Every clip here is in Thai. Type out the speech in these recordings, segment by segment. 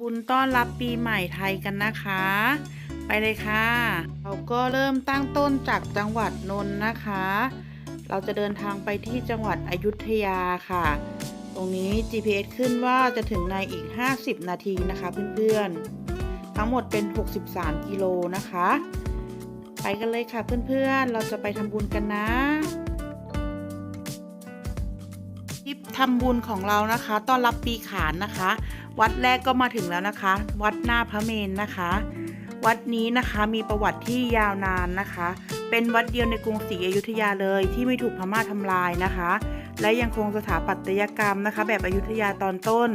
บุญต้อนรับปีใหม่ไทยกันนะคะ ไปเลยค่ะ เราก็เริ่มตั้งต้นจากจังหวัดนนท์นะคะ เราจะเดินทางไปที่จังหวัดอยุธยาค่ะ ตรงนี้ GPS ขึ้นว่าจะถึงในอีก 50 นาทีนะคะเพื่อนๆ ทั้งหมดเป็น 63 กิโลนะคะ ไปกันเลยค่ะเพื่อนๆ เราจะไปทำบุญกันนะ ทริปทำบุญของเรานะคะต้อนรับปีขานนะคะ วัดแรกก็มาถึงแล้วนะคะ วัดหน้าพระเมนนะคะ วัดนี้นะคะมีประวัติที่ยาวนานนะคะ เป็นวัดเดียวในกรุงศรีอยุธยาเลยที่ไม่ถูกพม่าทำลายนะคะ และยังคงสถาปัตยกรรมนะคะ แบบอยุธยาตอนต้น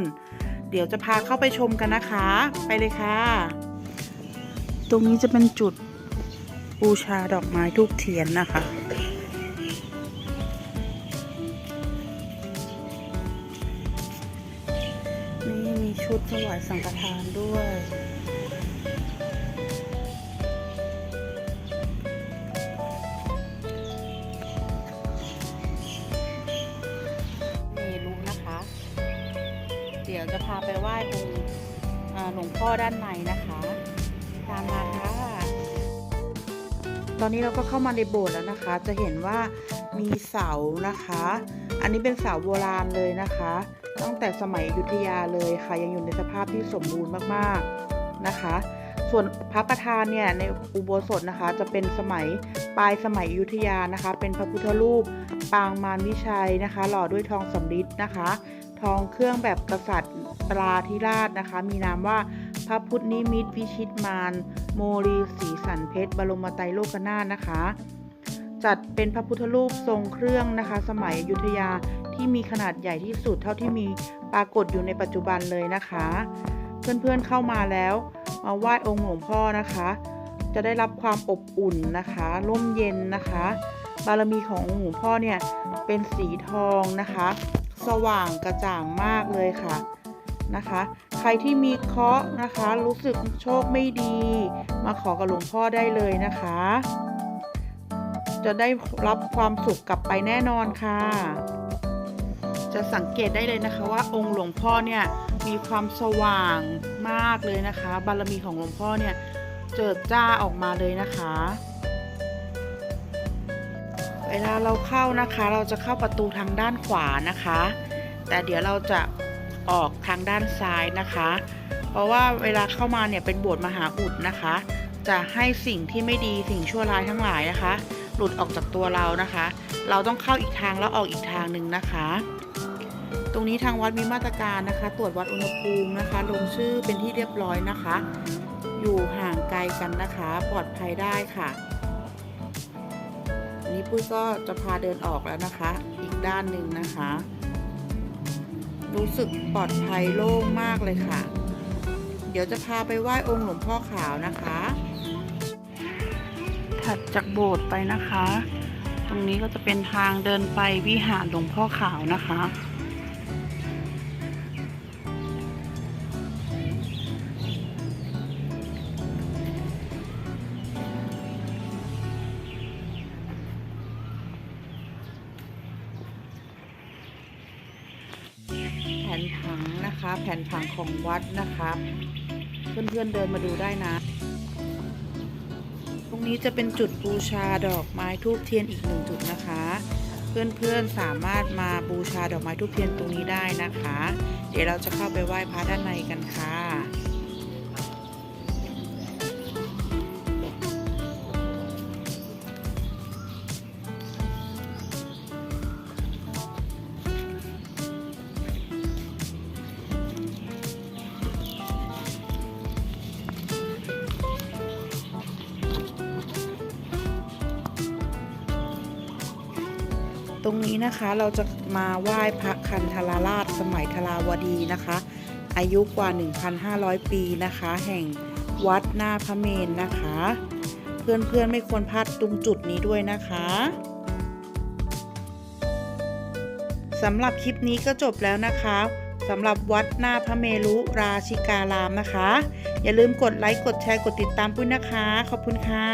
เดี๋ยวจะพาเข้าไปชมกันนะคะ ไปเลยค่ะ ตรงนี้จะเป็นจุดบูชาดอกไม้ทูบเทียนนะคะ ชุดถวายสังฆทานด้วยนี่ลุงนะคะเดี๋ยวจะพาไปไหว้องค์หลวงพ่อด้านในนะคะ ตามมาค่ะ ตอนนี้เราก็เข้ามาในโบสถ์แล้วนะคะ จะเห็นว่ามีเสานะคะ อันนี้เป็นเสาโบราณเลยนะคะ ตั้งแต่สมัยอยุธยาเลยค่ะ ยังอยู่ในสภาพที่สมบูรณ์มากๆนะคะ ส่วนพระประธานเนี่ยในอุโบสถนะคะ จะเป็นสมัยปลายสมัยอยุธยานะคะ เป็นพระพุทธรูปปางมารวิชัยนะคะ หล่อด้วยทองสำริดนะคะ ทองเครื่องแบบกษัตริย์ตราธิราชนะคะ มีนามว่า ระพุทธนิมิตรวิชิตมารโมรีสีสันเพชรบรมไตรโลกนาถนะคะ จัดเป็นพระพุทธรูปทรงเครื่องนะคะ สมัยอยุธยาที่มีขนาดใหญ่ที่สุดเท่าที่มีปรากฏอยู่ในปัจจุบันเลยนะคะ เพื่อนๆเข้ามาแล้วมาไหว้องค์หลวงพ่อนะคะ จะได้รับความอบอุ่นนะคะร่มเย็นนะคะ บารมีขององค์หลวงพ่อเนี่ยเป็นสีทองนะคะ สว่างกระจ่างมากเลยค่ะนะคะ ใครที่มีเคราะห์นะคะ รู้สึกโชคไม่ดี มาขอกับหลวงพ่อได้เลยนะคะ จะได้รับความสุขกลับไปแน่นอนค่ะ จะสังเกตได้เลยนะคะว่าองค์หลวงพ่อเนี่ยมีความสว่างมากเลยนะคะ บารมีของหลวงพ่อเนี่ยเจิดจ้าออกมาเลยนะคะ เวลาเราเข้านะคะ เราจะเข้าประตูทางด้านขวานะคะ แต่เดี๋ยวเราจะ ออกทางด้านซ้ายนะคะ เพราะว่าเวลาเข้ามาเนี่ยเป็นโบสถ์มหาอุดนะคะ จะให้สิ่งที่ไม่ดีสิ่งชั่วร้ายทั้งหลายนะคะ หลุดออกจากตัวเรานะคะ เราต้องเข้าอีกทางแล้วออกอีกทางหนึ่งนะคะ ตรงนี้ทางวัดมีมาตรการนะคะ ตรวจวัดอุณหภูมินะคะ ลงชื่อเป็นที่เรียบร้อยนะคะ อยู่ห่างไกลกันนะคะ ปลอดภัยได้ค่ะอันนี้ปุ้ยก็จะพาเดินออกแล้วนะคะ อีกด้านหนึ่งนะคะ รู้สึกปลอดภัยโล่งมากเลยค่ะ เดี๋ยวจะพาไปไหว้องค์หลวงพ่อขาวนะคะ ถัดจากโบสถ์ไปนะคะ ตรงนี้ก็จะเป็นทางเดินไปวิหารหลวงพ่อขาวนะคะ นผังนะคะ แผนผังของวัดนะคะเพื่อนๆเดินมาดูได้นะ ตรงนี้จะเป็นจุดบูชาดอกไม้ทูบเทียนอีกหนึ่งจุดนะคะ เพื่อนๆสามารถมาบูชาดอกไม้ทูบเทียนตรงนี้ได้นะคะ เดี๋ยวเราจะเข้าไปไหว้พระด้านในกันค่ะ ตรงนี้นะคะเราจะมาไหว้พระคันธราราชสมัยธราวดีนะคะ อายุกว่า 1,500 ปีนะคะ แห่งวัดหน้าพระเมนนะคะ เพื่อนๆไม่ควรพลาดตรงจุดนี้ด้วยนะคะสำหรับคลิปนี้ก็จบแล้วนะคะสำหรับวัดหน้าพระเมรุราชิการามนะคะ อย่าลืมกดไลค์กดแชร์กดติดตามปุ้ยนะคะ ขอบคุณค่ะ